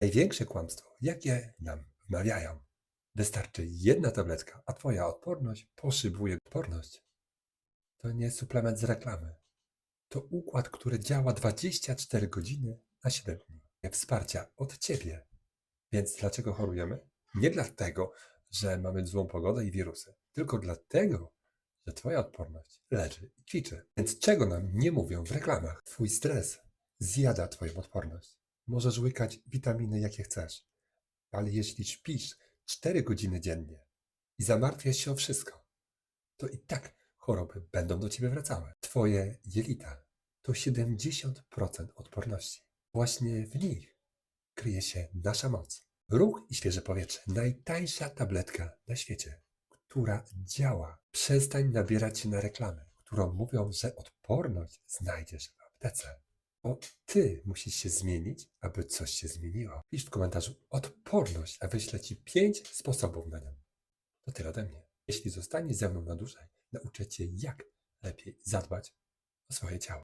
Największe kłamstwo, jakie nam wmawiają. Wystarczy jedna tabletka, a twoja odporność poszybuje odporność. To nie suplement z reklamy. To układ, który działa 24 godziny na 7 dni. Wsparcia od ciebie. Więc dlaczego chorujemy? Nie dlatego, że mamy złą pogodę i wirusy, tylko dlatego, że twoja odporność leży i kwiczy. Więc czego nam nie mówią w reklamach? Twój stres zjada twoją odporność. Możesz łykać witaminy jakie chcesz, ale jeśli śpisz 4 godziny dziennie i zamartwiasz się o wszystko, to i tak choroby będą do ciebie wracały. Twoje jelita to 70% odporności. Właśnie w nich kryje się nasza moc. Ruch i świeże powietrze. Najtańsza tabletka na świecie, która działa. Przestań nabierać się na reklamy, którą mówią, że odporność znajdziesz w aptece. Ty musisz się zmienić, aby coś się zmieniło. Pisz w komentarzu odporność, a wyślę ci 5 sposobów na nią. To tyle ode mnie. Jeśli zostaniesz ze mną na dłużej, nauczę cię, jak lepiej zadbać o swoje ciało.